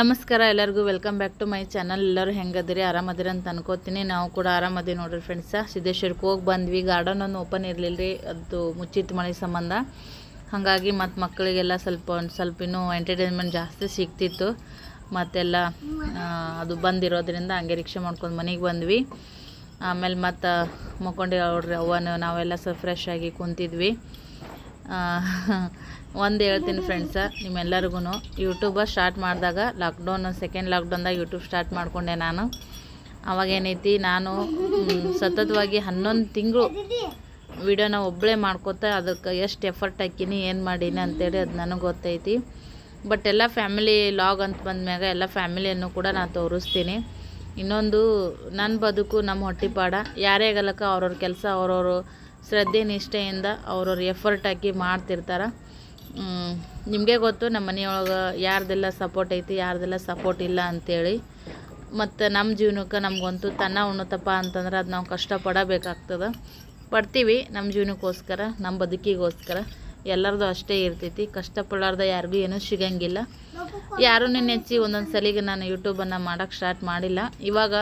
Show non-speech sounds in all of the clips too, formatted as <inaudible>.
ನಮಸ್ಕಾರ, ಎಲ್ಲರಿಗೂ welcome back to my channel. ಎಲ್ಲರೂ ಹೆಂಗದಿರಿ? ಆರಾಮದಿರಿ ಅಂತ ಅನ್ಕೋತೀನಿ. ನಾವು ಕೂಡ ಆರಾಮದಿ ನೋಡ್ರಿ ಫ್ರೆಂಡ್ಸ ಸಿದ್ದೇಶ್ವರಕ್ಕೆ ಹೋಗಿ ಬಂದ್ವಿ. ಗಾರ್ಡನ್ ಒಂದು ಓಪನ್ ಇರಲಿಲ್ಲ ರೀ ಅದು ಮುಚ್ಚಿತ್ತು ಮಳೆ ಸಂಬಂಧ. ಹಾಗಾಗಿ ಮತ್ತು ಮಕ್ಕಳಿಗೆಲ್ಲ ಸ್ವಲ್ಪ ಒಂದು ಸ್ವಲ್ಪ ಇನ್ನೂ ಎಂಟರ್ಟೈನ್ಮೆಂಟ್ ಜಾಸ್ತಿ ಸಿಗ್ತಿತ್ತು. ಮತ್ತೆಲ್ಲ ಅದು ಬಂದಿರೋದ್ರಿಂದ ಹಂಗೆ ರಿಕ್ಷಾ ಮಾಡ್ಕೊಂಡು ಮನೆಗೆ ಬಂದ್ವಿ. ಆಮೇಲೆ ಮತ್ತು ಮಕ್ಕೊಂಡು ನೋಡ್ರಿ ಅವನು ನಾವೆಲ್ಲ ಸ್ವಲ್ಪ ಫ್ರೆಶ್ ಆಗಿ ಕುಂತಿದ್ವಿ. ಒಂದು ಹೇಳ್ತೀನಿ ಫ್ರೆಂಡ್ಸ ನಿಮ್ಮೆಲ್ಲರಿಗೂ ಯೂಟ್ಯೂಬ ಸ್ಟಾರ್ಟ್ ಮಾಡಿದಾಗ ಲಾಕ್ಡೌನ್ ಸೆಕೆಂಡ್ ಲಾಕ್ಡೌನ್ದಾಗ ಯೂಟ್ಯೂಬ್ ಸ್ಟಾರ್ಟ್ ಮಾಡಿಕೊಂಡೆ ನಾನು. ಅವಾಗ ಏನೈತಿ, ನಾನು ಸತತವಾಗಿ ಹನ್ನೊಂದು ತಿಂಗಳು ವಿಡಿಯೋನ ಒಬ್ಬಳೇ ಮಾಡ್ಕೋತಾ, ಅದಕ್ಕೆ ಎಷ್ಟು ಎಫರ್ಟ್ ಹಾಕೀನಿ, ಏನು ಮಾಡೀನಿ ಅಂತೇಳಿ ಅದು ನನಗೆ ಗೊತ್ತೈತಿ. ಬಟ್ ಎಲ್ಲ ಫ್ಯಾಮಿಲಿ ಲಾಗ್ ಅಂತ ಬಂದಮ್ಯಾಗ ಎಲ್ಲ ಫ್ಯಾಮಿಲಿಯನ್ನು ಕೂಡ ನಾನು ತೋರಿಸ್ತೀನಿ. ಇನ್ನೊಂದು ನನ್ನ ಬದುಕು ನಮ್ಮ ಹೊಟ್ಟಿಪಾಡ. ಯಾರೇ ಆಗಲಕ್ಕ ಅವ್ರವ್ರ ಕೆಲಸ, ಅವ್ರವರು ಶ್ರದ್ಧೆ, ನಿಷ್ಠೆಯಿಂದ ಅವ್ರವ್ರ ಎಫರ್ಟ್ ಹಾಕಿ ಮಾಡ್ತಿರ್ತಾರೆ. ನಿಮಗೆ ಗೊತ್ತು ನಮ್ಮ ಮನೆಯೊಳಗೆ ಯಾರ್ದೆಲ್ಲ ಸಪೋರ್ಟ್ ಐತಿ, ಯಾರ್ದೆಲ್ಲ ಸಪೋರ್ಟ್ ಇಲ್ಲ ಅಂಥೇಳಿ ಮತ್ತು ನಮ್ಮ ಜೀವನಕ್ಕೆ ನಮಗಂತೂ ತನ್ನ ಉಣ್ಣತಪ್ಪ ಅಂತಂದ್ರೆ ಅದು ನಾವು ಕಷ್ಟಪಡಬೇಕಾಗ್ತದೆ. ಪಡ್ತೀವಿ ನಮ್ಮ ಜೀವನಕ್ಕೋಸ್ಕರ ನಮ್ಮ ಬದುಕಿಗೋಸ್ಕರ. ಎಲ್ಲರದು ಅಷ್ಟೇ ಇರ್ತೈತಿ, ಕಷ್ಟಪಡಾರ್ದ ಯಾರಿಗೂ ಏನೂ ಸಿಗಂಗಿಲ್ಲ. ಯಾರೂ ನೆಚ್ಚಿ ಒಂದೊಂದು ಸಲಿಗೆ ನಾನು ಯೂಟ್ಯೂಬನ್ನು ಮಾಡೋಕ್ಕೆ ಸ್ಟಾರ್ಟ್ ಮಾಡಿಲ್ಲ. ಇವಾಗ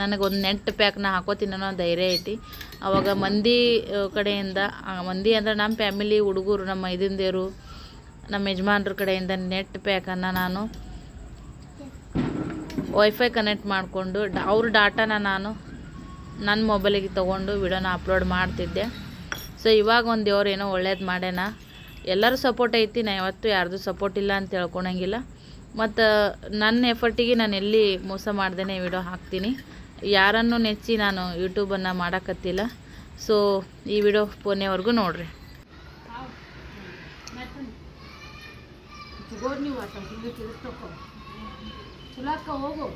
ನನಗೊಂದು ನೆಟ್ ಪ್ಯಾಕ್ನ ಹಾಕೋತೀನಿ ಅನ್ನೋ ಧೈರ್ಯ ಐತಿ. ಅವಾಗ ಮಂದಿ ಕಡೆಯಿಂದ ಮಂದಿ ಅಂದ್ರೆ ನಮ್ಮ ಫ್ಯಾಮಿಲಿ ಹುಡುಗರು, ನಮ್ಮ ಮೈದಿಂದೇರು ನಮ್ಮ ಯಜಮಾನ್ರ ಕಡೆಯಿಂದ ನೆಟ್ ಪ್ಯಾಕನ್ನು ನಾನು ವೈಫೈ ಕನೆಕ್ಟ್ ಮಾಡಿಕೊಂಡು ಅವ್ರ ಡಾಟಾನ ನಾನು ನನ್ನ ಮೊಬೈಲಿಗೆ ತೊಗೊಂಡು ವಿಡಿಯೋನ ಅಪ್ಲೋಡ್ ಮಾಡ್ತಿದ್ದೆ. ಸೊ ಇವಾಗ ಒಂದು ದೇವ್ರು ಏನೋ ಒಳ್ಳೇದು ಮಾಡ್ಯಾನ. ಎಲ್ಲರೂ ಸಪೋರ್ಟ್ ಐತಿ, ನಾ ಯಾವತ್ತೂ ಯಾರ್ದು ಸಪೋರ್ಟ್ ಇಲ್ಲ ಅಂತ ಹೇಳ್ಕೊಳಂಗಿಲ್ಲ ಮತ್ತು ನನ್ನ ಎಫರ್ಟಿಗೆ ನಾನು ಎಲ್ಲಿ ಮೋಸ ಮಾಡ್ದೇ ವಿಡಿಯೋ ಹಾಕ್ತೀನಿ. ಯಾರನ್ನು ನೆಚ್ಚಿ ನಾನು ಯೂಟ್ಯೂಬನ್ನು ಮಾಡೋಕತ್ತಿಲ್ಲ. ಸೊ ಈ ವಿಡಿಯೋ ಕೊನೆವರೆಗೂ ನೋಡಿರಿ. ಹೋಗು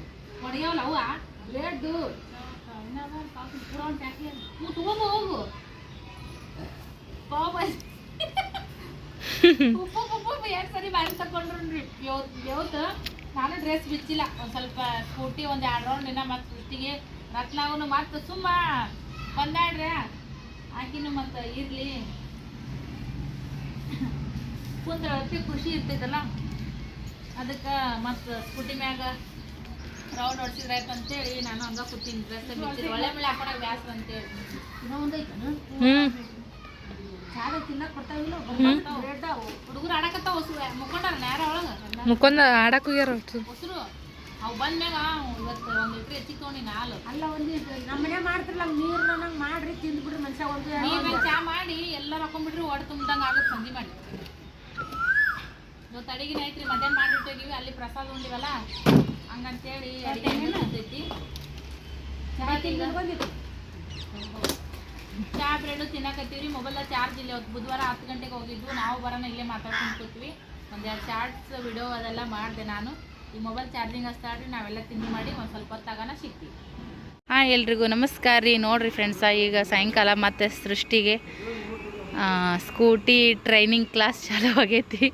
<laughs> ಹೋಗು <laughs> ಎರಡು ಸರಿ ಬಾರಿ ತಕೊಂಡ್ರಿ ಯಾವತ್ತು ನಾನು ಡ್ರೆಸ್ ಬಿಚ್ಚಿಲ್ಲ. ಒಂದು ಸ್ವಲ್ಪ ಸ್ಕೂಟಿ ಒಂದು ಎರಡು ರೌಂಡ್ ಇನ್ನ ಮತ್ತೆ ಸೃಷ್ಟಿಗೆ ರತ್ನಾಗೂ ಮತ್ತೆ ಸುಮ್ಮ ಬಂದಾಡ್ರೆ ಆಕಿನೂ ಮತ್ತೆ ಇರಲಿ. ಕುಂದ್ರ ಅತಿ ಖುಷಿ ಇರ್ತೈತಲ್ಲ? ಅದಕ್ಕೆ ಮತ್ತು ಸ್ಕೂಟಿ ಮ್ಯಾಗ ರೌಂಡ್ ಹೊಡ್ಸಿದ್ರೆ ಆಯ್ತು ಅಂತೇಳಿ ನಾನು ಹಂಗ ಕೂತೀನಿ. ಡ್ರೆಸ್ ಬಿಚ್ಚಿಲ್ಲ ಒಳ್ಳೆ ಮೇಲೆ ಹಾಕೊಳಕ್ ಬ್ಯಾಸ್ ಅಂತೇಳಿ. ಇನ್ನೂ ಮುಕ್ಕೊಂದ ಆಡಕ್ ಹೋಗ್ಯಾರ ಅವು ಬಂದ್ಮ್ಯಾಗ ಇವತ್ತು ಒಂದು ಲೀಟ್ರ್ ಹೆಚ್ಚಿಗೆ ತೊಗೊಂಡಿ ಹಾಲು. ಅಲ್ಲ ಒಂದು ನಮ್ಮ ಮನೆ ಮಾಡ್ತಿರಲ್ಲ ನೀರು ನಂಗೆ ಮಾಡ್ರಿ ತಿಂದ್ಬಿಡ್ರಿ ಮನುಷ್ಯ ಒಂದು ನೀರು ಚಾ ಮಾಡಿ ಎಲ್ಲ ಹಾಕೊಂಡ್ಬಿಟ್ರಿ ಒಡ್ ತುಂಬ್ದಂಗ ಆಗುತ್ತೆ ಸಂಧಿ ಮಾಡಿ. ಇವತ್ತು ಅಡಿಗೆ ಐತ್ರಿ ಮಧ್ಯಾಹ್ನ ಮಾಡಿಟ್ಟೋಗಿವಿ ಅಲ್ಲಿ ಪ್ರಸಾದ ಉಂಡಿವಲ್ಲ ಹಂಗಂತೇಳಿ ಅಡಿಗೆ ಚಾ ತಿಂದು ಬಂದಿತ್ತು ಚಾ ಬ್ರೆಡ್ ತಿನ್ನಕತ್ತೀವ್ರಿ. ಮೊಬೈಲ್ ಚಾರ್ಜ್ ಇಲ್ಲ ಬುಧವಾರ ಹತ್ತು ಗಂಟೆಗೆ ಹೋಗಿದ್ವು ನಾವು ಬರೋಣ ಇಲ್ಲೇ ಮಾತಾಡ್ಕೊಂಡು ಕೂತ್ವಿ ಒಂದೆರಡು ಶಾರ್ಟ್ಸ್ ವಿಡಿಯೋ ಅದೆಲ್ಲ ಮಾಡಿದೆ ನಾನು. ಈ ಮೊಬೈಲ್ ಚಾರ್ಜಿಂಗ್ ಹಚ್ತಾಡ್ರಿ ನಾವೆಲ್ಲ ತಿಂಡಿ ಮಾಡಿ ಒಂದು ಸ್ವಲ್ಪ ಹೊತ್ತಾಗನ ಸಿಗ್ತೀವಿ. ಹಾಂ, ಎಲ್ರಿಗೂ ನಮಸ್ಕಾರ ರೀ. ನೋಡಿರಿ ಫ್ರೆಂಡ್ಸ ಈಗ ಸಾಯಂಕಾಲ ಮತ್ತೆ ಸೃಷ್ಟಿಗೆ ಸ್ಕೂಟಿ ಟ್ರೈನಿಂಗ್ ಕ್ಲಾಸ್ ಚಾಲು ಆಗೈತಿ.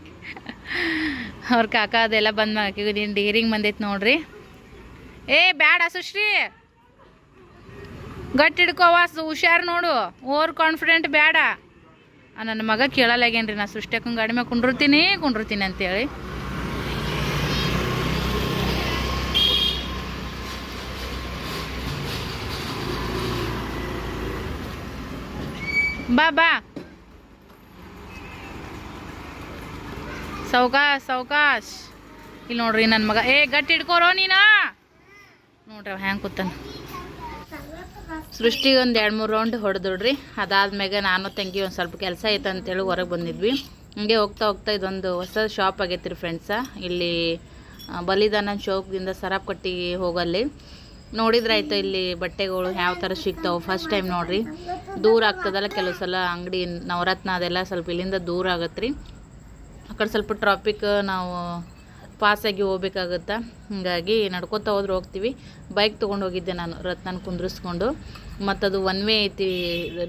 ಅವ್ರ ಕಾಕ ಅದೆಲ್ಲ ಬಂದು ಆಕಿಗೆ ನೀನು ಡೀರಿಂಗ್ ಬಂದೈತಿ ನೋಡ್ರಿ. ಏ, ಬ್ಯಾಡ ಸೃಷ್ಟಿ ಗಟ್ಟಿ ಹಿಡ್ಕೋವ ಹುಷಾರು ನೋಡು. ಓವರ್ ಕಾನ್ಫಿಡೆಂಟ್ ಬೇಡ ನನ್ನ ಮಗ ಕೇಳಲ್ಲಾಗೇನ್ರಿ ನಾ ಸೃಷ್ಟಿಯಕ್ಕಂಗೆ ಗಾಡಿ ಮ್ಯಾಗ ಕುಂಡಿರ್ತೀನಿ ಕುಂಡಿರ್ತೀನಿ ಅಂತೇಳಿ. ಬಾ ಬಾ. ಸೌಕಾಶ್ ಸೌಕಾಶ್. ಇಲ್ಲಿ ನೋಡ್ರಿ ನನ್ನ ಮಗ. ಏ ಗಟ್ಟಿ ಹಿಡ್ಕೋರೋ ನೀನಾ? ನೋಡ್ರಿ ಹ್ಯಾಂಗೆ ಕೂತಾನ. ಸೃಷ್ಟಿಗೆ ಒಂದು ಎರಡು ಮೂರು ರೌಂಡ್ ಹೊಡೆದ್ರಿ ಅದಾದ್ಮ್ಯಾಗ ನಾನು ತಂಗಿ ಒಂದು ಸ್ವಲ್ಪ ಕೆಲಸ ಐತೆ ಅಂತೇಳಿ ಹೊರಗೆ ಬಂದಿದ್ವಿ. ಹಂಗೆ ಹೋಗ್ತಾ ಹೋಗ್ತಾ ಇದೊಂದು ಹೊಸ ಶಾಪ್ ಆಗೈತೆ ರೀ ಫ್ರೆಂಡ್ಸ ಇಲ್ಲಿ ಬಲಿದಾನ ಚೌಕದಿಂದ ಸರಾಪ್ಕಟ್ಟಿಗೆ ಹೋಗಲ್ಲಿ. ನೋಡಿದ್ರಾಯ್ತು ಇಲ್ಲಿ ಬಟ್ಟೆಗಳು ಯಾವ ಥರ ಸಿಗ್ತಾವೆ ಫಸ್ಟ್ ಟೈಮ್ ನೋಡ್ರಿ. ದೂರ ಆಗ್ತದಲ್ಲ ಕೆಲವು ಸಲ ಅಂಗಡಿ, ನವರತ್ನ ಅದೆಲ್ಲ ಸ್ವಲ್ಪ ಇಲ್ಲಿಂದ ದೂರ ಆಗತ್ತೆ ರೀ ಆ ಕಡೆ ಸ್ವಲ್ಪ ಟ್ರಾಫಿಕ್ ನಾವು ಪಾಸಾಗಿ ಹೋಗ್ಬೇಕಾಗತ್ತೆ? ಹಾಗಾಗಿ ನಡ್ಕೋತಾ ಹೋದ್ರೆ ಹೋಗ್ತೀವಿ. ಬೈಕ್ ತೊಗೊಂಡು ಹೋಗಿದ್ದೆ ನಾನು, ರತ್ನನ ಕುಂದ್ರಿಸ್ಕೊಂಡು. ಮತ್ತು ಅದು ಒನ್ ವೇ ಐತಿ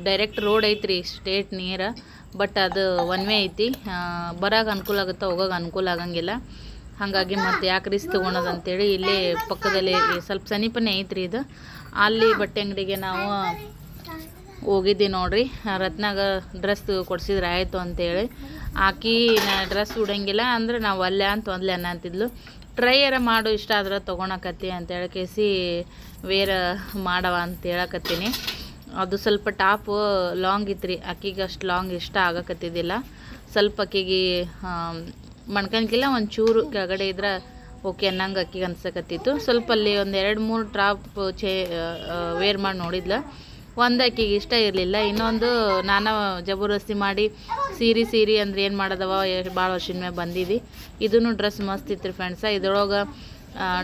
ಡೈರೆಕ್ಟ್ ರೋಡ್ ಐತ್ರಿ ಸ್ಟೇಟ್ ನಿಯರ ಬಟ್ ಅದು ಒನ್ ವೇ ಐತಿ. ಬರೋಕೆ ಅನುಕೂಲ ಆಗುತ್ತೆ, ಹೋಗೋಕೆ ಅನುಕೂಲ ಆಗಂಗಿಲ್ಲ. ಹಾಗಾಗಿ ಮತ್ತು ಯಾಕೆ ರೀಸ್ ತೊಗೊಳೋದು ಅಂತೇಳಿ ಇಲ್ಲೇ ಪಕ್ಕದಲ್ಲಿ, ಸ್ವಲ್ಪ ಸಮೀಪನೇ ಐತ್ರಿ ಇದು. ಅಲ್ಲಿ ಬಟ್ಟೆ ಅಂಗಡಿಗೆ ನಾವು ಹೋಗಿದ್ದೆ ನೋಡ್ರಿ. ರತ್ನಾಗ ಡ್ರೆಸ್ ಕೊಡ್ಸಿದ್ರೆ ಆಯಿತು ಅಂತೇಳಿ. ಆಕಿ ಡ್ರೆಸ್ ಉಡಂಗಿಲ್ಲ ಅಂದ್ರೆ ನಾವು ಅಲ್ಲೇ ಅಂತ ಒಂದ್ಲೆ ಅನ್ನಂತಿದ್ಲು ಟ್ರೈಯರ ಮಾಡು, ಇಷ್ಟ ಆದ್ರೆ ತೊಗೊಳಕತ್ತಿ ಅಂತ ಕೇಸಿ ವೇರ ಮಾಡವ ಅಂತ ಹೇಳಕತ್ತೀನಿ. ಅದು ಸ್ವಲ್ಪ ಟಾಪು ಲಾಂಗ್ ಇತ್ತು ರೀ ಅಕ್ಕಿಗೆ ಅಷ್ಟು ಲಾಂಗ್ ಇಷ್ಟ ಆಗಕತ್ತಿದ್ದಿಲ್ಲ. ಸ್ವಲ್ಪ ಅಕ್ಕಿಗೆ ಮಣ್ಕಂಕಿಲ್ಲ ಒಂದು ಚೂರು ಕೆಳಗಡೆ ಇದ್ರೆ ಓಕೆ ಅನ್ನಂಗೆ ಅಕ್ಕಿಗೆ ಅನ್ಸಕತ್ತಿತ್ತು. ಸ್ವಲ್ಪ ಅಲ್ಲಿ ಒಂದು ಎರಡು ಮೂರು ಟಾಪ್ ಚೇ ವೇರ್ ಮಾಡಿ ನೋಡಿದ್ಲ. ಒಂದು ಅಕ್ಕಿಗೆ ಇಷ್ಟ ಇರಲಿಲ್ಲ. ಇನ್ನೊಂದು ನಾನು ಜಬರ್ದಸ್ತಿ ಮಾಡಿ ಸೀರೆ ಸೀರೆ ಅಂದ್ರೆ ಏನು ಮಾಡೋದವ ಭಾಳ ವರ್ಷದ ಮೇಲೆ ಬಂದಿದ್ದು ಇದೂ ಡ್ರೆಸ್ ಮಸ್ತ್ ಇತ್ತು ರೀ ಫ್ರೆಂಡ್ಸ ಇದ್ರೊಳಗೆ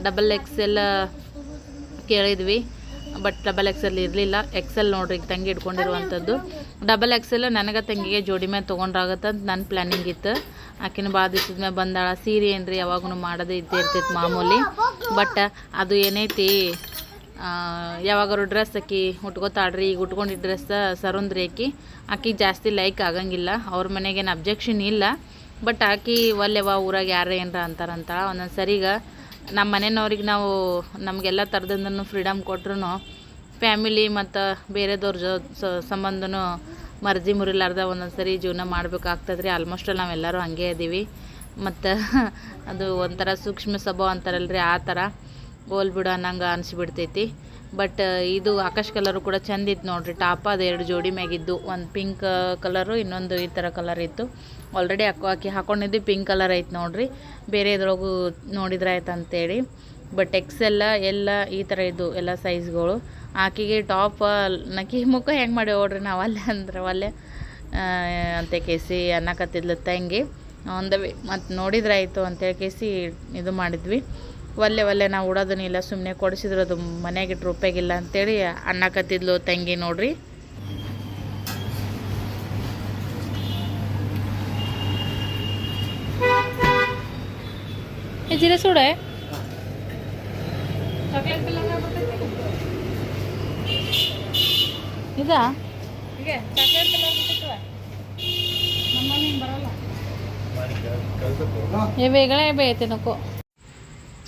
ಡಬಲ್ ಎಕ್ಸ್ ಎಲ್ಲ ಕೇಳಿದ್ವಿ. ಬಟ್ ಡಬಲ್ ಎಕ್ಸೆಲ್ ಇರಲಿಲ್ಲ. ಎಕ್ಸೆಲ್ ನೋಡ್ರಿ ತಂಗಿ ಇಟ್ಕೊಂಡಿರುವಂಥದ್ದು ಡಬಲ್ ಎಕ್ಸೆಲ್ ನನಗೆ ತಂಗಿಗೆ ಜೋಡಿ ಮೇಲೆ ತೊಗೊಂಡ್ರಾಗತ್ತೆ ಅಂತ ನನ್ನ ಪ್ಲ್ಯಾನಿಂಗ್ ಇತ್ತು. ಆಕಿನ ಭಾಳ ದಿವ್ಸದ ಮೇಲೆ ಬಂದಾಳ. ಸೀರೆ ಏನ್ರಿ ಯಾವಾಗೂ ಮಾಡೋದು ಇದ್ದೇ ಇರ್ತೈತೆ ಮಾಮೂಲಿ. ಬಟ್ ಅದು ಏನೈತಿ ಯಾವಾಗಾರು ಡ್ರೆಸ್ ಆಕಿ ಉಟ್ಕೋತಾಳ್ರಿ, ಈಗ ಉಟ್ಕೊಂಡಿದ್ದ ಡ್ರೆಸ್ ಸರೊಂದ್ರಿ ಆಕಿ ಆಕಿಗೆ ಜಾಸ್ತಿ ಲೈಕ್ ಆಗಂಗಿಲ್ಲ, ಅವ್ರ ಮನೆಗೇನು ಅಬ್ಜೆಕ್ಷನ್ ಇಲ್ಲ. ಬಟ್ ಆಕಿ ಒಲ್ಲೆವ ಊರಾಗ ಯಾರು ಏನರ ಅಂತಾರಂತ. ಒಂದೊಂದು ಸರಿಗ ನಮ್ಮ ಮನೆಯವ್ರಿಗೆ ನಾವು ನಮಗೆಲ್ಲ ಥರದಿಂದನೂ ಫ್ರೀಡಮ್ ಕೊಟ್ರು ಫ್ಯಾಮಿಲಿ ಮತ್ತು ಬೇರೆದವ್ರ ಜೊ ಸಂಬಂಧನೂ ಮರ್ಜಿ ಮುರಿಲಾರ್ದ ಒಂದೊಂದು ಸರಿ ಜೀವನ ಮಾಡಬೇಕಾಗ್ತದೆ ರೀ ಆಲ್ಮೋಸ್ಟ್ ನಾವೆಲ್ಲರೂ ಹಂಗೆ ಇದ್ದೀವಿ ಮತ್ತು <laughs> ಅದು ಒಂಥರ ಸೂಕ್ಷ್ಮ ಸ್ವಭಾವ ಅಂತಾರಲ್ರಿ, ಆ ಥರ. ಹೋಲ್ ಬಿಡು ಅನ್ನಂಗೆ ಅನಿಸ್ಬಿಡ್ತೈತಿ. ಬಟ್ ಇದು ಆಕಾಶ್ ಕಲರು ಕೂಡ ಚಂದ ಇತ್ತು ನೋಡ್ರಿ. ಟಾಪ್ ಅದು ಎರಡು ಜೋಡಿ ಮ್ಯಾಗಿದ್ದು. ಒಂದು ಪಿಂಕ್ ಕಲರು ಇನ್ನೊಂದು ಈ ಥರ ಕಲರ್ ಇತ್ತು. ಆಲ್ರೆಡಿ ಹಾಕೋ, ಹಾಕಿ ಹಾಕೊಂಡಿದ್ದು ಪಿಂಕ್ ಕಲರ್ ಐತೆ ನೋಡ್ರಿ. ಬೇರೆ ಇದ್ರೊಳಗೂ ನೋಡಿದ್ರೆ ಆಯ್ತು ಅಂತೇಳಿ. ಬಟ್ ಎಕ್ಸ್ ಎಲ್ಲ ಎಲ್ಲ ಈ ಥರ ಇದ್ದು ಎಲ್ಲ ಸೈಜ್ಗಳು ಆಕಿಗೆ ಟಾಪ್ ನಕಿ ಮುಖ ಹೆಂಗೆ ಮಾಡಿ ನೋಡ್ರಿ ನಾವು ಅಲ್ಲೇ ಅಂದ್ರೆ ಅಲ್ಲೇ ಅಂತ ಕೇಸಿ ಅನ್ನಕತ್ತಿದ್ಲ ತಂಗಿ. ಒಂದವೇ ಮತ್ತು ನೋಡಿದ್ರೆ ಆಯಿತು ಅಂತೇಳಿ ಕೇಸಿ ಇದು ಮಾಡಿದ್ವಿ. ಒಲ್ಲೆ ಒಲ್ಲೆ ನಾವು ಉಡೋದನ್ನಿಲ್ಲ ಸುಮ್ಮನೆ ಕೊಡಿಸಿದ್ರು ಅದು ಮನೆಯಾಗಿಟ್ರು ಉಪಯೋಗಿಲ್ಲ ಅಂತೇಳಿ ಅನ್ನಕತ್ತಿದ್ಲು ತಂಗಿ ನೋಡ್ರಿ. ಜೀರೆ ಸುಡೆ? ಇದಾ? ಹೀಗೆ ಚಾಕ್ಲೇಟ್ ಕಲರ್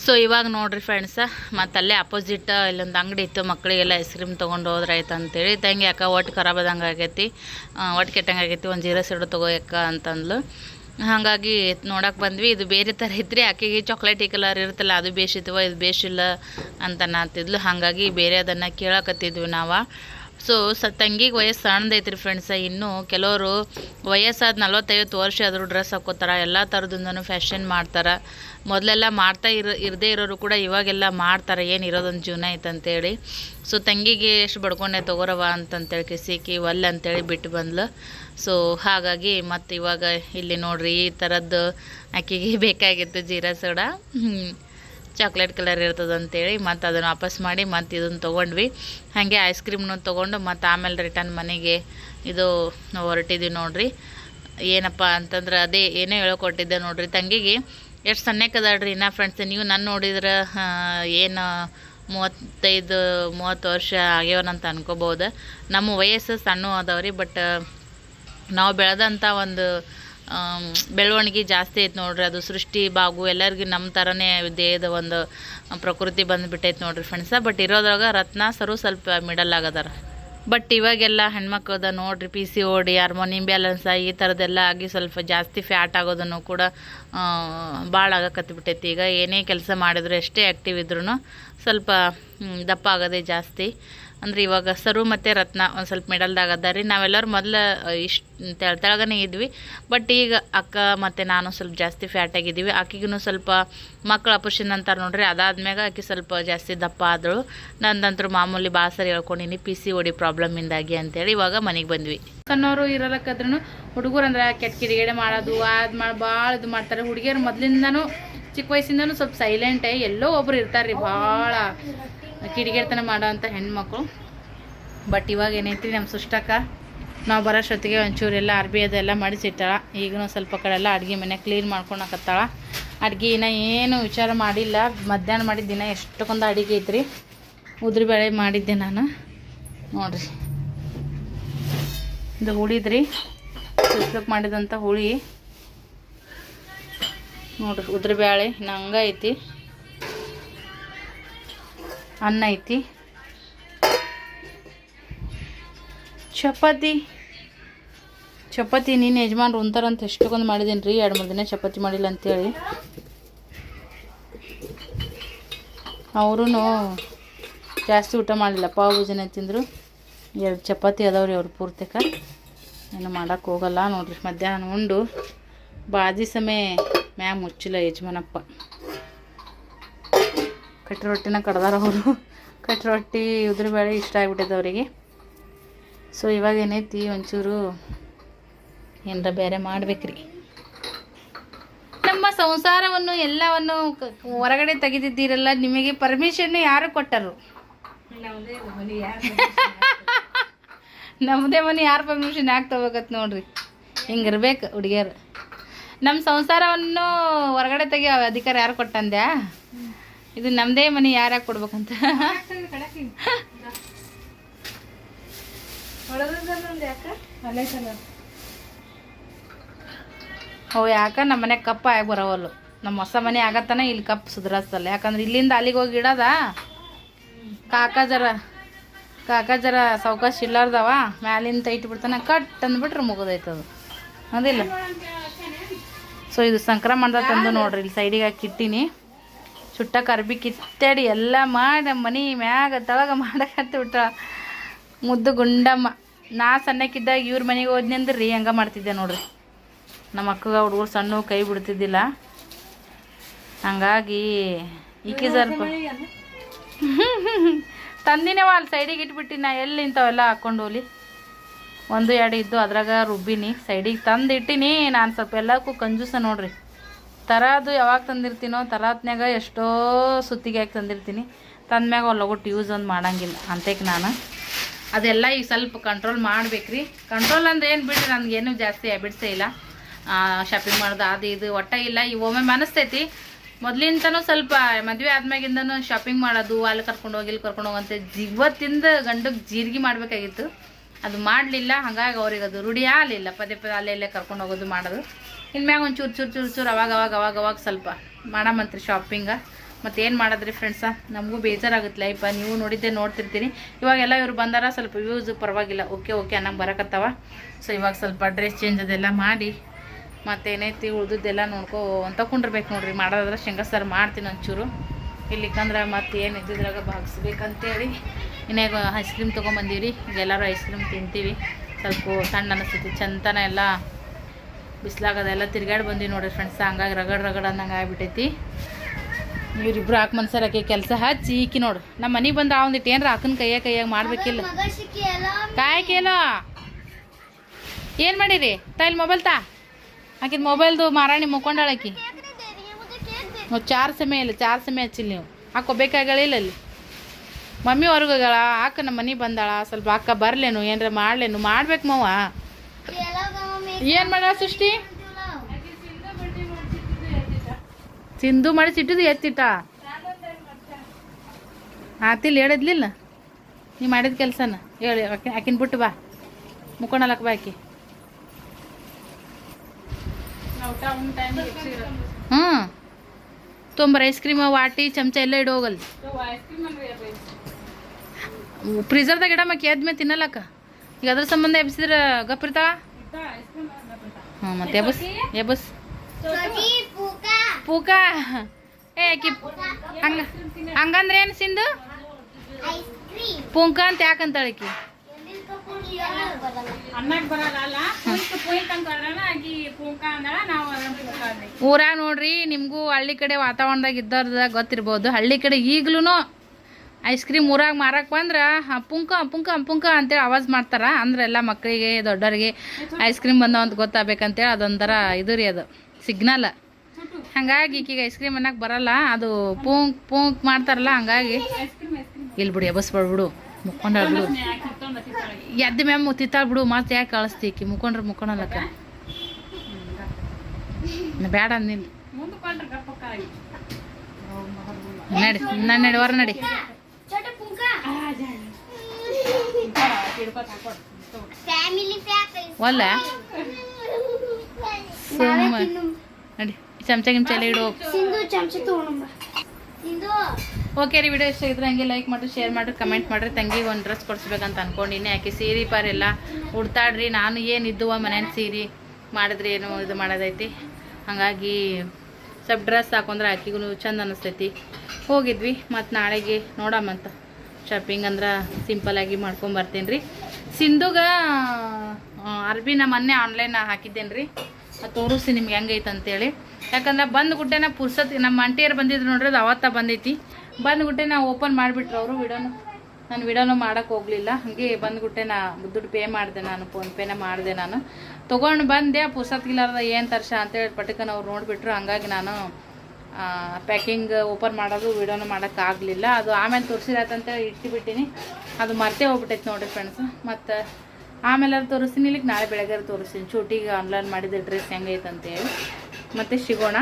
ಸೊ ಇವಾಗ ನೋಡ್ರಿ ಫ್ರೆಂಡ್ಸ ಮತ್ತು ಅಲ್ಲೇ ಅಪೋಸಿಟ್ ಇಲ್ಲೊಂದು ಅಂಗಡಿ ಇತ್ತು ಮಕ್ಕಳಿಗೆಲ್ಲ ಐಸ್ ಕ್ರೀಮ್ ತೊಗೊಂಡು ಹೋದ್ರೆ ಆಯ್ತು ಅಂತೇಳಿ. ತಂಗಿ ಅಕ್ಕ ಒಟ್ಟು ಖರಾಬ್ ಆದಂಗೆ ಆಗೈತಿ. ಒಟ್ಟು ಕೆಟ್ಟಂಗೆ ಆಗೈತಿ, ಒಂದು ಜೀರಾ ಸಿಡು ತೊಗೋಯಕ್ಕ ಅಂತಂದ್ಲು. ಹಾಗಾಗಿ ನೋಡಕ್ಕೆ ಬಂದ್ವಿ, ಇದು ಬೇರೆ ಥರ ಇದ್ರಿ ಆಕೆಗೆ ಚಾಕ್ಲೇಟಿ ಕಲರ್ ಇರುತ್ತಲ್ಲ, ಅದು ಬೇಸಿತ್ವ ಇದು ಬೇಸಿಲ್ಲ ಅಂತ ನಾತಿದ್ಲು ಹಾಗಾಗಿ ಬೇರೆ ಅದನ್ನು ಕೇಳಕತ್ತಿದ್ವಿ ನಾವು. ಸೊ ಸ ತಂಗಿಗೆ ವಯಸ್ಸು ಸಣ್ಣದೈತ್ರಿ ಫ್ರೆಂಡ್ಸ ಇನ್ನು ಕೆಲವರು ವಯಸ್ಸಾದ ನಲ್ವತ್ತೈವತ್ತು ವರ್ಷ ಆದರೂ ಡ್ರೆಸ್ ಹಾಕೋತಾರೆ ಎಲ್ಲ ಥರದಿಂದನೂ ಫ್ಯಾಷನ್ ಮಾಡ್ತಾರೆ. ಮೊದಲೆಲ್ಲ ಮಾಡ್ತಾ ಇರೋ, ಇರದೇ ಇರೋರು ಕೂಡ ಇವಾಗೆಲ್ಲ ಮಾಡ್ತಾರೆ, ಏನು ಇರೋದೊಂದು ಜೀವನ ಐತಂತೇಳಿ. ಸೊ ತಂಗಿಗೆ ಎಷ್ಟು ಬಡ್ಕೊಂಡೆ ತೊಗೊರವ ಅಂತಂತೇಳಿ ಕಿಸಿಕಿ, ಒಲ್ಲೆ ಅಂತೇಳಿ ಬಿಟ್ಟು ಬಂದ್ಲು. ಸೊ ಹಾಗಾಗಿ ಮತ್ತು ಇವಾಗ ಇಲ್ಲಿ ನೋಡ್ರಿ ಈ ಥರದ್ದು ಆಕೆಗೆ <laughs> ಬೇಕಾಗಿತ್ತು ಜೀರಾ ಸೋಡಾ. ಚಾಕ್ಲೇಟ್ ಕಲರ್ ಇರ್ತದೆ ಅಂತೇಳಿ ಮತ್ತು ಅದನ್ನು ವಾಪಸ್ ಮಾಡಿ ಮತ್ತು ಇದನ್ನು ತೊಗೊಂಡ್ವಿ. ಹಾಗೆ ಐಸ್ ಕ್ರೀಮ್ನು ತೊಗೊಂಡು ಮತ್ತು ಆಮೇಲೆ ರಿಟರ್ನ್ ಮನೆಗೆ ಇದು ಹೊರಟಿದ್ವಿ ನೋಡ್ರಿ. ಏನಪ್ಪ ಅಂತಂದ್ರೆ ಅದೇ ಏನೇ ಹೇಳ್ಕೊಟ್ಟಿದ್ದೆ ನೋಡ್ರಿ ತಂಗಿಗೆ. ಎಷ್ಟು ಸಣ್ಣಕ್ಕದಾಡ್ರಿ ಇನ್ನ ಫ್ರೆಂಡ್ಸ್ ನೀವು ನಾನು ನೋಡಿದ್ರೆ ಏನು ಮೂವತ್ತೈದು, ಮೂವತ್ತು ವರ್ಷ ಆಗ್ಯವನಂತ ಅನ್ಕೋಬೋದು ನಮ್ಮ ವಯಸ್ಸು ಸಣ್ಣ ಅದಾವ್ರಿ ಬಟ್ ನಾವು ಬೆಳೆದಂಥ ಒಂದು ಬೆಳವಣಿಗೆ ಜಾಸ್ತಿ ಐತೆ ನೋಡ್ರಿ. ಅದು ಸೃಷ್ಟಿ, ಬಾಗು ಎಲ್ಲರಿಗೂ ನಮ್ಮ ಥರನೇ ದೇಹದ ಒಂದು ಪ್ರಕೃತಿ ಬಂದುಬಿಟ್ಟೈತೆ ನೋಡ್ರಿ ಫ್ರೆಂಡ್ಸ ಬಟ್ ಇರೋದ್ರಾಗ ರತ್ನ ಸರು ಸ್ವಲ್ಪ ಮಿಡಲ್ ಆಗದಾರ. ಬಟ್ ಇವಾಗೆಲ್ಲ ಹೆಣ್ಮಕ್ಳದ ನೋಡ್ರಿ P C O D hormone imbalance ಈ ಥರದ್ದೆಲ್ಲ ಆಗಿ ಸ್ವಲ್ಪ ಜಾಸ್ತಿ ಫ್ಯಾಟ್ ಆಗೋದನ್ನು ಕೂಡ ಭಾಳ ಆಗಕತ್ಬಿಟ್ಟೈತಿ ಈಗ ಏನೇ ಕೆಲಸ ಮಾಡಿದ್ರು ಎಷ್ಟೇ ಆ್ಯಕ್ಟಿವ್ ಇದ್ರೂ ಸ್ವಲ್ಪ ದಪ್ಪ ಆಗೋದೇ ಜಾಸ್ತಿ. ಅಂದ್ರೆ ಇವಾಗ ಸರು ಮತ್ತು ರತ್ನ ಒಂದು ಸ್ವಲ್ಪ ಮಿಡಲ್ದಾಗ ಅದ ರೀ. ನಾವೆಲ್ಲರೂ ಮೊದಲು ಇಷ್ಟು ತೆಳ ತೆಳಗನೆ ಇದ್ವಿ. ಬಟ್ ಈಗ ಅಕ್ಕ ಮತ್ತು ನಾನು ಸ್ವಲ್ಪ ಜಾಸ್ತಿ ಫ್ಯಾಟ್ ಆಗಿದ್ದೀವಿ. ಆಕಿಗೂ ಸ್ವಲ್ಪ ಮಕ್ಕಳು ಅಪರ್ಷನ್ ಅಂತಾರೆ ನೋಡ್ರಿ. ಅದಾದ್ಮ್ಯಾಗ ಆಕೆ ಸ್ವಲ್ಪ ಜಾಸ್ತಿ ದಪ್ಪ ಆದಳು. ನಂದಂತರೂ ಮಾಮೂಲಿ ಭಾಳ ಸರಿ ಹೇಳ್ಕೊಂಡಿನಿ ಪಿ ಸಿ ಒಡಿ ಪ್ರಾಬ್ಲಮಿಂದಾಗಿ ಅಂತೇಳಿ ಇವಾಗ ಮನೆಗೆ ಬಂದ್ವಿ. ಸಣ್ಣವರು ಇರಲಕ್ಕಾದ್ರೂ ಹುಡುಗರು ಅಂದ್ರೆ ಕೆಟ್ಟ ಕಿಡಿಗೇಡೆ ಮಾಡೋದು ಅದು ಮಾಡಿ ಭಾಳ ಇದು ಮಾಡ್ತಾರೆ. ಹುಡುಗಿಯರು ಮೊದಲಿಂದನೂ, ಚಿಕ್ಕ ವಯಸ್ಸಿಂದನೂ ಸ್ವಲ್ಪ ಸೈಲೆಂಟೇ ಎಲ್ಲೋ ಒಬ್ರು ಇರ್ತಾರೆ ರೀ ಭಾಳ ಕಿಡಿಗೇಡ್ತನ ಮಾಡೋ ಅಂಥ ಹೆಣ್ಮಕ್ಳು. ಬಟ್ ಇವಾಗ ಏನೈತಿ ನಮ್ಮ ಸುಷ್ಟಕ್ಕ, ನಾವು ಬರೋಷ್ಟೊತ್ತಿಗೆ ಒಂಚೂರು ಎಲ್ಲ ಅರ್ಬಿ ಅದೆಲ್ಲ ಮಾಡಿಸಿಟ್ಟಾಳ ಈಗಲೂ ಸ್ವಲ್ಪ ಕಡೆ ಎಲ್ಲ ಅಡುಗೆ ಮನೆ ಕ್ಲೀನ್ ಮಾಡ್ಕೊಳಕತ್ತಾಳ ಅಡ್ಗೆ ಇನ್ನ ಏನು ವಿಚಾರ ಮಾಡಿಲ್ಲ. ಮಧ್ಯಾಹ್ನ ಮಾಡಿದ ದಿನ ಎಷ್ಟಕ್ಕೊಂದು ಅಡುಗೆ ಐತ್ರಿ. ಉದ್ರಿ ಬೇಳೆ ಮಾಡಿದ್ದೆ ನಾನು. ನೋಡ್ರಿ. ಇದು ಹುಳಿದ್ರಿ. ಸುಸ್ಲಕ್ ಮಾಡಿದಂಥ ಹುಳಿ. ನೋಡ್ರಿ, ಉದ್ರಿ ಬ್ಯಾಳೆ ನಂಗೆ ಐತಿ. ಅನ್ನ ಐತಿ. ಚಪಾತಿ. ಚಪಾತಿ ನೀನು ಯಜಮಾನ್ರು ಉಂತಾರಂತ ಎಷ್ಟೊಂದು ಮಾಡಿದ್ದೀನಿ ರೀ, ಎರಡು ಮೂರು ದಿನ ಚಪಾತಿ ಮಾಡಿಲ್ಲ ಅಂತೇಳಿ. ಅವರು ಜಾಸ್ತಿ ಊಟ ಮಾಡಿಲ್ಲ ಪಾವ್ ಭೋಜನ ತಿಂದರು. ಎರಡು ಚಪಾತಿ ಅದಾವ್ರಿ ಅವ್ರು ಪೂರ್ತಿಕ. ಏನು ಮಾಡೋಕೆ ಹೋಗಲ್ಲ ನೋಡ್ರಿ, ಮಧ್ಯಾಹ್ನ ಉಂಡು. ಬಾದಿ ಸಮಯ ಮ್ಯಾಮ್ ಮುಚ್ಚಿಲ್ಲ ಯಜಮಾನಪ್ಪ. ಕಟ್ಟಿ ರೊಟ್ಟಿನ ಕಡ್ದಾರ ಅವರು. ಕಟ್ಟಿ ರೊಟ್ಟಿ ಉದ್ರಬೇಳೆ ಇಷ್ಟ ಆಗಿಬಿಟ್ಟಿದೆ ಅವರಿಗೆ. ಸೊ ಇವಾಗ ಏನೈತಿ? ಒಂಚೂರು ಏನರ ಬೇರೆ ಮಾಡ್ಬೇಕ್ರಿ. ನಮ್ಮ ಸಂಸಾರವನ್ನು ಎಲ್ಲವನ್ನು ಹೊರಗಡೆ ತೆಗೆದಿದ್ದೀರಲ್ಲ ನಿಮಗೆ ಪರ್ಮಿಷನ್ ಯಾರು ಕೊಟ್ಟರು? ನಮ್ಮದೇ ಮನೆ ಯಾರು ಪರ್ಮಿಷನ್ ಯಾಕೆ ತಗೋಬೇಕತ್ ನೋಡ್ರಿ. ಹಿಂಗಿರ್ಬೇಕು ಹುಡುಗಿಯರು. ನಮ್ಮ ಸಂಸಾರವನ್ನು ಹೊರಗಡೆ ತೆಗಿಯೋ ಅಧಿಕಾರ ಯಾರು ಕೊಟ್ಟಂದ್ಯಾ? ಇದು ನಮ್ದೇ ಮನೆ ಯಾರಾಗ ಕೊಡ್ಬೇಕಂತ? ಅವು ಯಾಕ? ನಮ್ಮ ಮನೆ ಕಪ್ಪ ಆಗಿ ಬರೋವಲ್ಲು. ನಮ್ಮ ಹೊಸ ಮನೆ ಆಗತ್ತಾನ ಇಲ್ಲಿ ಕಪ್ ಸುಧಾರಿಸ್ತಲ್ಲ ಯಾಕಂದ್ರೆ ಇಲ್ಲಿಂದ ಅಲ್ಲಿಗೆ ಹೋಗಿ ಇಡೋದ? ಕಾಕ ಜರ ಕಾಕ ಜರ ಸಾವಕಾಶ ಇಲ್ಲಾರ್ದವ, ಮ್ಯಾಲಿಂದ ಇಟ್ಬಿಡ್ತಾನೆ ಬಿಡ್ತಾನ, ಕಟ್ ಅಂದ್ಬಿಟ್ರೆ ಮುಗಿದೈತದು ಅದಿಲ್ಲ. ಸೊ ಇದು ಸಂಕ್ರಮಣದ ತಂದು ನೋಡ್ರಿ, ಇಲ್ಲಿ ಸೈಡಿಗೆ ಹಾಕಿ ಇಟ್ಟೀನಿ. ಚುಟ್ಟ ಅರ್ಬಿ ಕಿತ್ತಾಡಿ ಎಲ್ಲ ಮಾಡಿ ಮನೆ ಮ್ಯಾಗ ತಳಗ ಮಾಡಕತ್ತ ಬಿಟ್ಟ ಮುದ್ದು ಗುಂಡಮ್ಮ. ನಾ ಸಣ್ಣಕ್ಕಿದ್ದಾಗ ಇವ್ರ ಮನೆಗೆ ಹೋದ್ನಿ ಅಂದ್ರೆ ರೀ ಹಂಗೆ ಮಾಡ್ತಿದ್ದೆ ನೋಡ್ರಿ. ನಮ್ಮ ಅಕ್ಕಗ ಹುಡುಗರು ಸಣ್ಣ ಕೈ ಬಿಡ್ತಿದ್ದಿಲ್ಲ. ಹಂಗಾಗಿ ಈಕೆ ಸ್ವಲ್ಪ <laughs> ತಂದಿನೇ ಅಲ್ಲಿ ಸೈಡಿಗೆ ಇಟ್ಬಿಟ್ಟು ನಾ. ಎಲ್ಲಿ ಇಂಥವೆಲ್ಲ ಹಾಕ್ಕೊಂಡು ಹೋಗ್ಲಿ ಒಂದು ಎರಡು ಇದ್ದು ಅದ್ರಾಗ ರುಬ್ಬಿನಿ. ಸೈಡಿಗೆ ತಂದು ಇಟ್ಟಿನಿ ನಾನು ಸ್ವಲ್ಪ ಎಲ್ಲಕ್ಕೂ ಕಂಜೂಸ ನೋಡ್ರಿ. ತರದು ಯಾವಾಗ ತಂದಿರ್ತೀನೋ ತರಾತ್ನಾಗ ಎಷ್ಟೋ ಸುತ್ತಿಗೆ ಹಾಕಿ ತಂದಿರ್ತೀನಿ. ತಂದ್ಮ್ಯಾಗ ಒಲ್ಲಗೊಟ್ಟು ಯೂಸ್ ಒಂದು ಮಾಡಂಗಿಲ್ಲ, ಅಂತೇಕ್ ನಾನು. ಅದೆಲ್ಲ ಈಗ ಸ್ವಲ್ಪ ಕಂಟ್ರೋಲ್ ಮಾಡ್ಬೇಕ್ರಿ. ಕಂಟ್ರೋಲ್ ಅಂದ್ರೆ ಏನು ಬಿಡ್ರಿ ನನಗೇನು ಜಾಸ್ತಿ ಹ್ಯಾಬಿಟ್ಸೇ ಇಲ್ಲ. ಶಾಪಿಂಗ್ ಮಾಡೋದು ಅದು ಇದು, ಒಟ್ಟ ಇಲ್ಲ, ಈ ಒಮ್ಮೆ ಮನಸ್ತೈತಿ ಮೊದ್ಲಿಂತನೂ ಸ್ವಲ್ಪ ಮದುವೆ ಆದ್ಮ್ಯಾಗಿಂದನು ಶಾಪಿಂಗ್ ಮಾಡೋದು, ಅಲ್ಲಿ ಕರ್ಕೊಂಡು ಹೋಗಿ, ಇಲ್ಲಿ ಕರ್ಕೊಂಡು ಹೋಗಂತೆ ಇವತ್ತಿಂದ ಗಂಡಗೆ ಜೀರಿಗೆ ಮಾಡಬೇಕಾಗಿತ್ತು. ಅದು ಮಾಡಲಿಲ್ಲ, ಹಾಗಾಗಿ ಅವ್ರಿಗೆ ಅದು ರೂಢಿ ಆಗಲಿಲ್ಲ. ಪದೇ ಪದೇ ಅಲ್ಲೇ ಇಲ್ಲೇ ಕರ್ಕೊಂಡು ಹೋಗೋದು ಮಾಡೋದು. ಇನ್ಮ್ಯಾಗ ಒಂದು ಚೂರು ಚೂರು ಚೂರು ಚೂರು ಅವಾಗ ಅವಾಗ ಅವಾಗ ಅವಾಗ ಸ್ವಲ್ಪ ಮಾಡಮಂತ್ರಿ ಶಾಪಿಂಗ ಮತ್ತು ಏನು ಮಾಡಿದ್ರಿ ಫ್ರೆಂಡ್ಸ ನಮಗೂ ಬೇಜಾರಾಗುತ್ತೆ ಲೈಫ ನೀವು ನೋಡಿದ್ದೆ ನೋಡ್ತಿರ್ತೀನಿ. ಇವಾಗೆಲ್ಲ ಇವ್ರು ಬಂದಾರ ಸ್ವಲ್ಪ ವ್ಯೂಸ್ ಪರವಾಗಿಲ್ಲ. ಓಕೆ ಓಕೆ ಅನ್ನಂಗೆ ಬರಕತ್ತವ. ಸೊ ಇವಾಗ ಸ್ವಲ್ಪ ಡ್ರೆಸ್ ಚೇಂಜ್ ಅದೆಲ್ಲ ಮಾಡಿ, ಮತ್ತೇನೈತಿ ಉಳ್ದಿದ್ದೆಲ್ಲ ನೋಡ್ಕೋ ಅಂತ ಕುಂಡಿರ್ಬೇಕು ನೋಡ್ರಿ. ಮಾಡೋದಾದ್ರೆ ಶೇಂಗಾ ಸಾರು ಮಾಡ್ತೀನಿ ಒಂಚೂರು. ಇಲ್ಲಿಕಂದ್ರೆ ಮತ್ತೆ ಏನು ಇದ್ದಿದ್ರಾಗ ಭಾಗಿಸ್ಬೇಕಂತೇಳಿ ಇನ್ನೇಗ ಐಸ್ ಕ್ರೀಮ್ ತೊಗೊಂಬಂದೀವಿ ಈಗ ಎಲ್ಲರೂ ಐಸ್ ಕ್ರೀಮ್ ತಿಂತೀವಿ. ಸ್ವಲ್ಪ ಸಣ್ಣ ಅನಿಸ್ತೈತಿ. ಚಂತನ ಎಲ್ಲ ಬಿಸ್ಲಾಗದೆಲ್ಲ ತಿರ್ಗಾಡಿ ಬಂದೀವಿ ನೋಡಿರಿ ಫ್ರೆಂಡ್ಸ್ ಹಂಗಾಗಿ ರಗಡ್ ರಗಡ್ ಅನ್ನಂಗೆ ಆಗ್ಬಿಟ್ಟೈತಿ. ಇವರಿಬ್ರು ಹಾಕಿ ಮನ್ಸರಕ್ಕೆ ಕೆಲಸ ಹಚ್ಚಿ ಈಕಿ ನೋಡು ನಮ್ಮ ಮನೆಗೆ ಆ ಒಂದಿಟ್ಟು ಏನ್ರ ಹಾಕನ್ ಕೈಯಾಗ ಕೈಯಾಗ ಮಾಡ್ಬೇಕಿಲ್ಲ. ಕಾಯಕೇಲೋ ಏನು ಮಾಡಿರಿ? ತೈಲ್ ಮೊಬೈಲ್ ತಾ? ಆಕಿದ ಮೊಬೈಲ್ದು ಮಾರಾಣಿ ಮುಕ್ಕೊಂಡಾಳ ಆಕಿ. ನಾವು ಚಾರ್ ಸಮಯ ಇಲ್ಲ ಚಾರ್ ಸಮಯ ಹಚ್ಚಿಲ್ಲ ನೀವು. ಹಾಕೋಬೇಕಾಗಳಿಲ್ಲ ಅಲ್ಲಿ. ಮಮ್ಮಿ ಹೊರಗೋಗಳ ಅಕ್ಕ ನಮ್ಮ ಮನೆಗೆ ಬಂದಾಳ ಸ್ವಲ್ಪ ಅಕ್ಕ ಬರ್ಲೇನು ಏನಾರ ಮಾಡ್ಲೇನು ಮಾಡ್ಬೇಕು ಮಾವ. ಏನು ಮಾಡ ಸೃಷ್ಟಿ? ಸಿಂಧು ಮಾಡಿ ಸಿಟ್ಟಿದ್ದು ಎತ್ತಿಟ್ಟ? ಆತಿಲ್ ಹೇಳಿದ್ಲಿಲ್ಲ? ನೀ ಮಾಡಿದ ಕೆಲಸನ? ಹೇಳಿ ಆಕಿನ್ ಬಿಟ್ಟು ಬಾ. ಮುಕ್ಕೊಂಡಲಕ್ಕ ಬಾ ಆಕಿ. ಹ್ಞೂ ತೊಂಬರ ಐಸ್ ಕ್ರೀಮ್, ವಾಟಿ, ಚಮಚ ಎಲ್ಲ ಇಡು ಹೋಗಲ್ಲಿ ಫ್ರೀಜರ್ದಾಗ ಇಡಮ್ಮ ಕೇದ್ಮೇ ತಿನ್ನಲಕ್ಕ. ಈಗ ಅದ್ರ ಸಂಬಂಧ ಎಬ್ಸಿದ್ರ ಗಪ್ರಿತಾ ಹ್ಞೂ ಮತ್ತೆ ಎಬಸ್ ಎಬಸ್ ಪೂಕ. ಏ ಕಿ ಹಂಗ ಹಂಗಂದ್ರೆ ಏನು ಸಿಂಧು? ಪೂಂಕ ಅಂತ ಯಾಕಂತಾಳೆ ಅದನ್ನ ಊರಾಗ ನೋಡ್ರಿ ನಿಮ್ಗೂ ಹಳ್ಳಿ ಕಡೆ ವಾತಾವರಣದಾಗ ಇದ್ದವ್ರದ ಗೊತ್ತಿರ್ಬೋದು. ಹಳ್ಳಿ ಕಡೆ ಈಗ್ಲೂ ಐಸ್ ಕ್ರೀಮ್ ಊರಾಗ ಮಾರಕ್ಕೆ ಬಂದ್ರೆ ಪುಂಕ ಪುಂಕ ಪುಂಕ ಅಂತೇಳಿ ಆವಾಜ್ ಮಾಡ್ತಾರ. ಅಂದ್ರೆ ಎಲ್ಲ ಮಕ್ಕಳಿಗೆ ದೊಡ್ಡವ್ರಿಗೆ ಐಸ್ ಕ್ರೀಮ್ ಬಂದವ ಅಂತ ಗೊತ್ತಾಗಬೇಕಂತೇಳಿ ಅದೊಂಥರ ಇದು ರೀ ಅದು ಸಿಗ್ನಲ್ ಹಂಗಾಗಿ ಈಕೀಗ ಐಸ್ ಕ್ರೀಮ್ ಅನ್ನಕ್ಕೆ ಬರಲ್ಲ ಅದು ಪೂಂಕ್ ಪೂಂಕ್ ಮಾಡ್ತಾರಲ್ಲ ಹಂಗಾಗಿ ಇಲ್ಲಿ ಬಿಡಿ ಎಬಸ್ಬೇಡ ಮುಕ್ಕೊಂಡ್ಬಿಡು ಮುಕ್ಕೊಂಡಾಳ ಬಿಡು. ಎದ್ದು ಮ್ಯಾಮ್ ಮುತ್ತಿತ್ತಾಳ ಬಿಡು ಮತ್ತೆ ಯಾಕೆ ಕಳಿಸ್ತಿ ಈಕಿ ಮುಕ್ಕೊಂಡ್ರೆ ಮುಕ್ಕೊಳಲಕ್ಕ ಬೇಡ ಅಂದಿಲ್ಲ. ನಡಿ ನಾನು ನಡಿ ಹೊರ ನಡಿ. ಒಲ್ಲ <laughs> ಸುಮ್ಮ ನಡಿ ಚಮಚ ಗಿಮ್ಚ ಎಲ್ಲ ಇಡು. ಸಿಂಧು ಚಮಚ ತಗೊಂಡ ಓಕೆ ರೀ ವಿಡಿಯೋ ಇಷ್ಟ ಇದ್ರೆ ಹಂಗೆ ಲೈಕ್ ಮಾಡಿರಿ ಶೇರ್ ಮಾಡಿರಿ ಕಮೆಂಟ್ ಮಾಡಿರಿ. ತಂಗಿಗೆ ಒಂದು ಡ್ರೆಸ್ ಕೊಡಿಸ್ಬೇಕಂತ ಅನ್ಕೊಂಡಿನಿ ಯಾಕೆ ಸೀರೆ ಪಾರ್ ಎಲ್ಲ ಉಡ್ತಾಡ್ರಿ ನಾನು ಏನು ಇದ್ದುವ ಮನೇಲಿ ಸೀರೆ ಮಾಡಿದ್ರಿ ಏನು ಇದು ಮಾಡೋದೈತಿ? ಹಾಗಾಗಿ ಸ್ವಲ್ಪ ಡ್ರೆಸ್ ಹಾಕೊಂಡ್ರೆ ಆಕಿಗೂ ಚಂದ ಅನಿಸ್ತೈತಿ. ಹೋಗಿದ್ವಿ ಮತ್ತು ನಾಳೆಗೆ ನೋಡಮ್ಮಂತ ಶಾಪಿಂಗ್ ಅಂದ್ರೆ ಸಿಂಪಲಾಗಿ ಮಾಡ್ಕೊಂಬರ್ತೀನಿ ರೀ ಸಿಂಧುಗ ಅರ್ಬಿ ನಾ ಮೊನ್ನೆ ಆನ್ಲೈನ್ ಹಾಕಿದ್ದೇನೆ ರೀ ಅದು ತೋರಿಸಿ ನಿಮ್ಗೆ ಹೆಂಗೈತೆ ಅಂತೇಳಿ. ಯಾಕಂದ್ರೆ ಬಂದು ಗುಡ್ಡೆನ ಪುರ್ಸತ್ ನಮ್ಮ ಅಂಟಿಯರು ಬಂದಿದ್ರು ನೋಡ್ರಿ, ಅದು ಅವತ್ತ ಬಂದೈತಿ. ಬಂದು ಗುಡ್ಡೆ ನಾ ಓಪನ್ ಮಾಡಿಬಿಟ್ರು ಅವರು ವಿಡೋನು. ನಾನು ವಿಡಿಯೋನು ಮಾಡೋಕೆ ಹೋಗಲಿಲ್ಲ. ಹಾಗೆ ಬಂದ್ಬಿಟ್ಟೆ ನಾ ದುಡ್ಡು ಪೇ ಮಾಡಿದೆ ನಾನು ಫೋನ್ಪೇನ ಮಾಡಿದೆ ನಾನು. ತೊಗೊಂಡು ಬಂದೆ ಪುರ್ಸತ್ಗಿಲ್ಲಾರ್ದ ಏನು ತರ್ಸ ಅಂತೇಳಿ ಪಟಕನ ಅವ್ರು ನೋಡಿಬಿಟ್ರು. ಹಂಗಾಗಿ ನಾನು ಪ್ಯಾಕಿಂಗ್ ಓಪನ್ ಮಾಡೋದು ವೀಡಿಯೋನು ಮಾಡೋಕ್ಕಾಗಲಿಲ್ಲ. ಅದು ಆಮೇಲೆ ತೋರಿಸಿದಾತಂತೇಳಿ ಇಟ್ಬಿಟ್ಟಿನಿ. ಅದು ಮರ್ತೇ ಹೋಗ್ಬಿಟ್ಟೈತೆ ನೋಡಿರಿ ಫ್ರೆಂಡ್ಸ್ ಮತ್ತು ಆಮೇಲೆ ಅದು ತೋರಿಸ್ತೀನಿ. ಇಲ್ಲಿಗೆ ನಾಳೆ ಬೆಳಗ್ಗೆ ತೋರಿಸ್ತೀನಿ. ಚೂಟಿಗೆ ಆನ್ಲೈನ್ ಮಾಡಿದ ಡ್ರೆಸ್ ಹೆಂಗೈತೆ ಅಂತೇಳಿ ಮತ್ತೆ ಸಿಗೋಣ